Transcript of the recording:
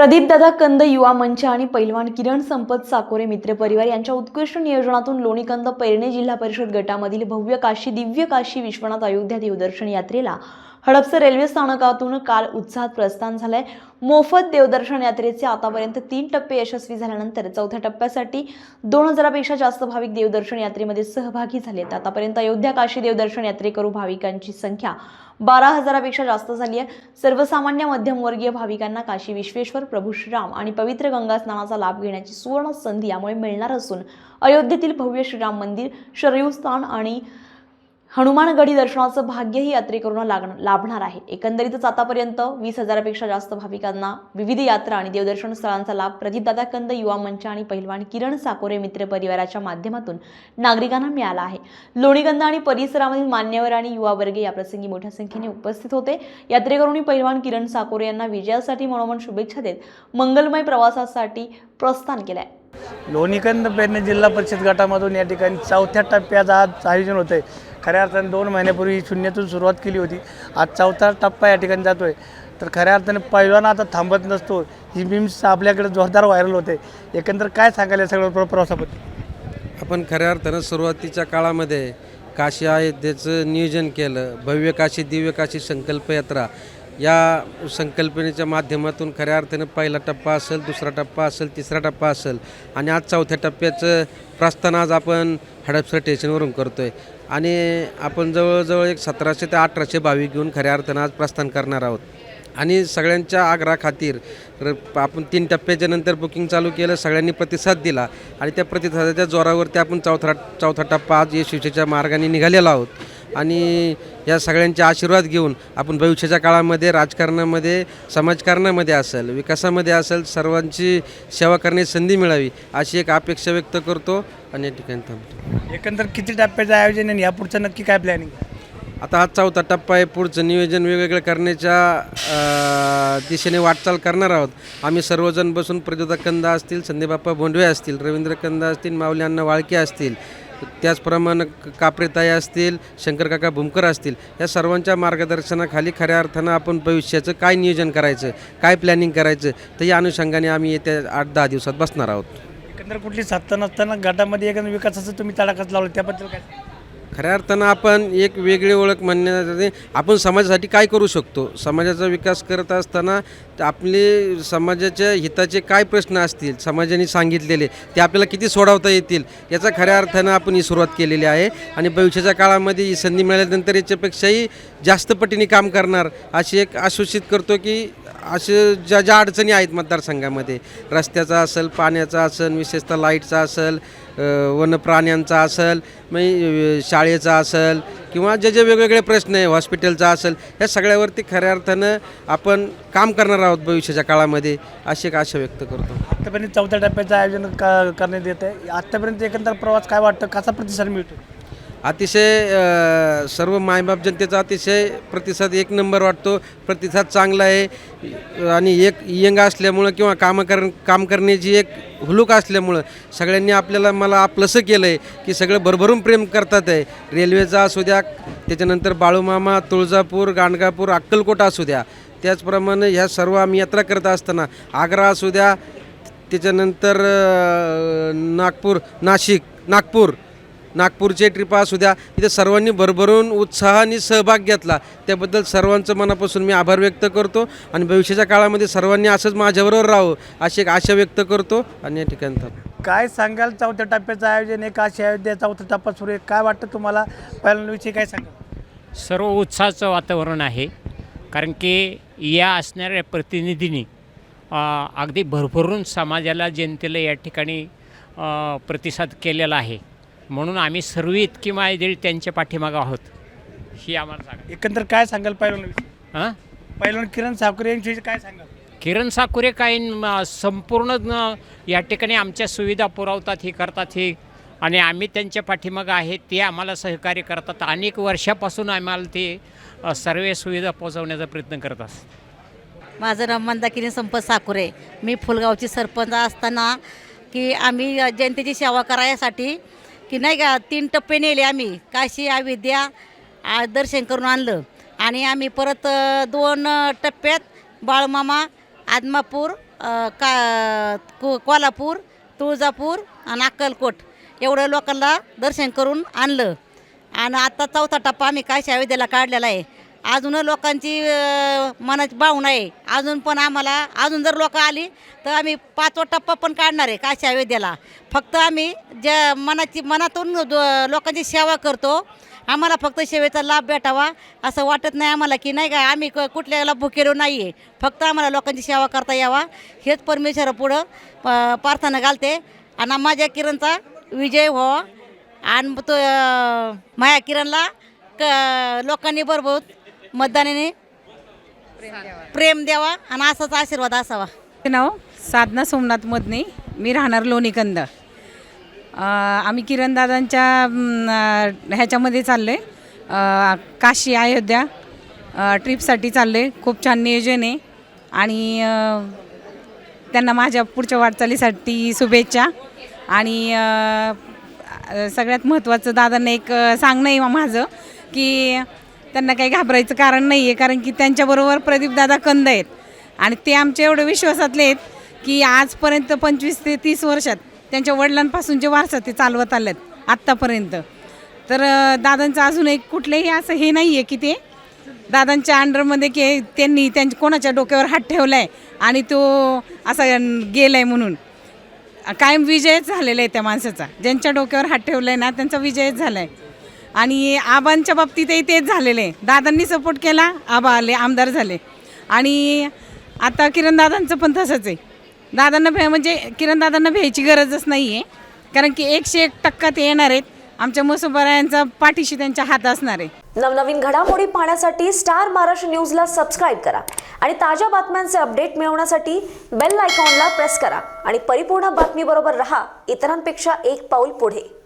प्रदीपदादा कंद युवा मंच आणि पैलवान किरण संपत साकोरे मित्र परिवार यांच्या उत्कृष्ट नियोजनातून लोणीकंद पेरणे जिल्हा परिषद गटामधील भव्य काशी दिव्य काशी विश्वनाथ अयोध्या देवदर्शन यात्रेला हडपसर रेल्वे स्थानकातून काल उत्साहात प्रस्थान झालंय. मोफत देवदर्शन यात्रेचे आतापर्यंत तीन टप्पे यशस्वी झाल्यानंतर चौथ्या टप्प्यासाठी दोन हजारापेक्षा जास्त भाविक देवदर्शन यात्रेमध्ये सहभागी झालेत आतापर्यंत अयोध्या काशी देवदर्शन यात्रेकरू भाविकांची संख्या बारा हजारापेक्षा जास्त झाली आहे. सर्वसामान्य मध्यमवर्गीय भाविकांना काशी विश्वेश्वर प्रभू श्रीराम आणि पवित्र गंगा स्नानाचा लाभ घेण्याची सुवर्ण संधी यामुळे मिळणार असून अयोध्येतील भव्य श्रीराम मंदिर शरयू स्थान आणि हनुमानगडी दर्शनाचं भाग्यही यात्रेकरूंना लाग लाभणार आहे. एकंदरीतच आतापर्यंत वीस हजारापेक्षा जास्त भाविकांना विविध यात्रा आणि देवदर्शन स्थळांचा लाभ प्रदीपदादा कंद युवा मंच आणि पहिलवान किरण साकोरे मित्र परिवाराच्या माध्यमातून नागरिकांना मिळाला आहे. लोणीगंध आणि परिसरामधील मान्यवर आणि युवा वर्ग याप्रसंगी मोठ्या संख्येने उपस्थित होते. यात्रेकरूंनी पहिलवान किरण साकोरे यांना विजयासाठी मनोमन शुभेच्छा देत मंगलमय प्रवासासाठी प्रस्थान केलंय. लोणीकंद पेरणे जिल्हा परिषद गटामधून या ठिकाणी चौथ्या टप्प्याचा आज आयोजन होतं आहे खऱ्या अर्थाने दोन महिन्यापूर्वी शून्यातून सुरुवात केली होती. आज चौथा टप्पा या ठिकाणी जातो आहे तर खऱ्या अर्थाने पैलवान आता थांबत नसतो. ही मीम्स आपल्याकडे जोरदार व्हायरल होते. एकंदर काय सांगायला सगळं प्रवासाबद्दल? आपण खऱ्या अर्थानं सुरुवातीच्या काळामध्ये काशी अयोध्येचं नियोजन केलं. भव्य काशी दिव्य काशी संकल्पयात्रा. या संकल्पनेच्या माध्यमातून खऱ्या अर्थानं पहिला टप्पा असेल दुसरा टप्पा असेल तिसरा टप्पा असेल आणि आज चौथ्या टप्प्याचं प्रस्थान आज आपण हडपसर स्टेशनवरून करतो आहे आणि आपण जवळजवळ एक सतराशे ते अठराशे भाविक घेऊन खऱ्या अर्थानं आज प्रस्थान करणार आहोत. आणि सगळ्यांच्या आग्रहा खातीर आपण तीन टप्प्याच्या नंतर बुकिंग चालू केलं सगळ्यांनी प्रतिसाद दिला आणि त्या प्रतिसादाच्या जोरावरती आपण चौथा चौथा टप्पा आज यशस्वीच्या मार्गाने निघालेला आहोत. आणि या सगळ्यांचे आशीर्वाद घेऊन आपण भविष्याच्या काळामध्ये राजकारणामध्ये समाजकारणामध्ये असेल विकासामध्ये असेल सर्वांची सेवा करण्याची संधी मिळावी अशी एक अपेक्षा व्यक्त करतो आणि या ठिकाणी थांबतो. एकंदर किती टप्प्याचं आयोजन आणि यापुढचं नक्की काय प्लॅनिंग आता हा चौथा टप्पा आहे पुढचं नियोजन वेगवेगळं करण्याच्या दिशेने वाटचाल करणार आहोत. आम्ही सर्वजण बसून प्रज्योता कंद असतील संदीपबाप्पा भोंडवे असतील रवींद्र कंद असतील माऊली अण्णा वाळके असतील त्याचप्रमाणे कापरेताई असतील शंकरकाका भुमकर असतील या सर्वांच्या मार्गदर्शनाखाली खऱ्या अर्थानं आपण भविष्याचं काय नियोजन करायचं काय प्लॅनिंग करायचं तर या अनुषंगाने आम्ही येत्या आठ दहा दिवसात बसणार आहोत. एकंदर कुठली साधता नसताना गटामध्ये एकंदर विकासाचं तुम्ही तडाखाच लावलं त्याबद्दल काय खऱ्या अर्थानं आपण एक वेगळी ओळख म्हणण्यासाठी आपण समाजासाठी काय करू शकतो? समाजाचा विकास करत असताना आपले समाजाच्या हिताचे काय प्रश्न असतील? समाजाने सांगितलेले ते आपल्याला किती सोडवता येतील? याचा खऱ्या अर्थानं आपण ही सुरुवात केलेली आहे. आणि भविष्याच्या काळामध्ये ही संधी मिळाल्यानंतर याच्यापेक्षाही जास्त पटीने काम करणार अशी एक आश्वासित करतो की असे ज्या ज्या अडचणी आहेत मतदारसंघामध्ये रस्त्याचा असेल पाण्याचा असेल विशेषतः लाईटचा असेल वनप्राण्यांचा वन्यप्राण्यांचा असेल मग शाळेचा असेल किंवा जे जे वेगवेगळे प्रश्न आहे हॉस्पिटलचा असेल ह्या सगळ्यावरती खऱ्या अर्थानं आपण काम करणार आहोत भविष्याच्या काळामध्ये अशी एक आशा व्यक्त करतो. आत्तापर्यंत चौथ्या टप्प्याचं आयोजन क करण्यात येत आहे आत्तापर्यंत एकंदर प्रवास काय वाटतं कसा प्रतिसाद मिळतो अतिशय सर्व मायबाप जनतेचा अतिशय प्रतिसाद एक नंबर वाटतो. प्रतिसाद चांगला आहे. आणि एक यंग असल्यामुळं किंवा कामं कर काम करण्याची एक हुलूक असल्यामुळं सगळ्यांनी आपल्याला मला आपलंसं केलं आहे की सगळं भरभरून प्रेम करतात आहे. रेल्वेचा असू द्या त्याच्यानंतर बाळूमामा तुळजापूर गाणगापूर अक्कलकोट असू द्या. त्याचप्रमाणे ह्या सर्व आम्ही यात्रा करत असताना आग्रा असू द्या त्याच्यानंतर नागपूर नाशिक नागपूर नागपूरचे ट्रिप असू द्या इथे सर्वांनी भरभरून उत्साहाने सहभाग घेतला. त्याबद्दल सर्वांचं मनापासून मी आभार व्यक्त करतो आणि भविष्याच्या काळामध्ये सर्वांनी असंच माझ्याबरोबर राहावं अशी एक आशा व्यक्त करतो आणि या ठिकाणी थांबतो काय सांगाल? चौथ्या टप्प्याचं आयोजन आहे काशी अयोध्या चौथा टप्पा सुरू आहे. काय वाटतं तुम्हाला? पहिल्यांविषयी काय सांगाल? सर्व उत्साहाचं वातावरण आहे कारण की या असणाऱ्या प्रतिनिधींनी अगदी भरभरून समाजाला जनतेला या ठिकाणी प्रतिसाद केलेला आहे. म्हणून आम्ही सर्व इतकी माहिती त्यांच्या पाठीमागं आहोत. ही आम्हाला सांगा. एकंदर काय सांगाल पहिल्यांविषयी हां? किरण सावकर यांच्याविषयी काय सांगाल? किरण साकुरे काही संपूर्ण न- या ठिकाणी आमच्या सुविधा पुरवतात हे करतात हे. आणि आम्ही त्यांच्या पाठीमागं आहे ते आम्हाला सहकार्य करतात. अनेक वर्षापासून आम्हाला ते अ, सर्व सुविधा पोहोचवण्याचा प्रयत्न करत असतात. माझं नाव मंदाकिनी संपत साकुरे. मी फुलगावची सरपंच असताना की आम्ही जनतेची सेवा करायसाठी की नाही का तीन टप्पे नेले आम्ही. काशी अविद्या दर्शन करून आणलं. आणि आम्ही परत दोन टप्प्यात बाळमामा आदमापूर का को कोल्हापूर तुळजापूर आणि अक्कलकोट एवढं लोकांना दर्शन करून आणलं. आणि आता चौथा टप्पा आम्ही काशी अयोध्येला काढलेला आहे. अजून लोकांची मनाची भावना आहे. अजून पण आम्हाला अजून जर लोक आली तर आम्ही पाचवा टप्पा पण काढणार आहे काशी अयोध्येला फक्त आम्ही ज्या मनाची मनातून लोकांची सेवा करतो आम्हाला फक्त सेवेचा लाभ भेटावा असं वाटत नाही आम्हाला की नाही का आम्ही क- कुठल्याला भुकेलो नाही आहे फक्त आम्हाला लोकांची सेवा करता यावा. हेच परमेश्वर पुढं प्रार्थना घालते. आणि माझ्या किरणचा विजय व्हावा आणि तो माझ्या किरणला क लोकांनी बरोबर मतदानाने प्रेम द्यावा आणि असाच आशीर्वाद असावा. नाव साधना सोमनाथ मदने. मी राहणार लोणीकंद. आम्ही किरणदादांच्या दादांच्या ह्याच्यामध्ये चाललो आहे काशी अयोध्या ट्रीपसाठी ट्रिपसाठी चाललो आहे खूप छान नियोजन आहे. आणि त्यांना माझ्या पुढच्या वाटचालीसाठी शुभेच्छा. आणि सगळ्यात महत्त्वाचं दादांना एक सांगणं आहे माझं की त्यांना काही घाबरायचं कारण नाही आहे कारण की त्यांच्याबरोबर प्रदीपदादा कंद आहेत. आणि ते आमच्या एवढं विश्वासातले आहेत की आजपर्यंत पंचवीस ते तीस वर्षात त्यांच्या वडिलांपासून जे वारसा ते चालवत आले आहेत आत्तापर्यंत. तर दादांचं अजून एक कुठलंही असं हे नाही आहे की ते दादांच्या अंडरमध्ये की त्यांनी त्यांच्या कोणाच्या डोक्यावर हात ठेवला आहे आणि तो असा गेला आहे म्हणून. कायम विजयच झालेला आहे त्या माणसाचा. ज्यांच्या डोक्यावर हात ठेवला आहे ना त्यांचा विजयच झाला आहे आणि आबांच्या बाबतीतही तेच झालेलं. आहे दादांनी सपोर्ट केला आबा आले आमदार झाले. आणि आता किरणदादांचं पण तसंच आहे. दादांना भे म्हणजे किरणदादांना भ्यायची गरजच नाही आहे कारण की एकशे एक टक्का ते येणार आहेत. आमच्या मुसोबरायांचा पाठीशी त्यांच्या हात असणार आहे. नवनवीन घडामोडी पाहण्यासाठी स्टार महाराष्ट्र न्यूजला सबस्क्राईब करा. आणि ताज्या बातम्यांचे अपडेट मिळवण्यासाठी बेल आयकॉनला प्रेस करा. आणि परिपूर्ण बातमीबरोबर रहा. इतरांपेक्षा एक पाऊल पुढे.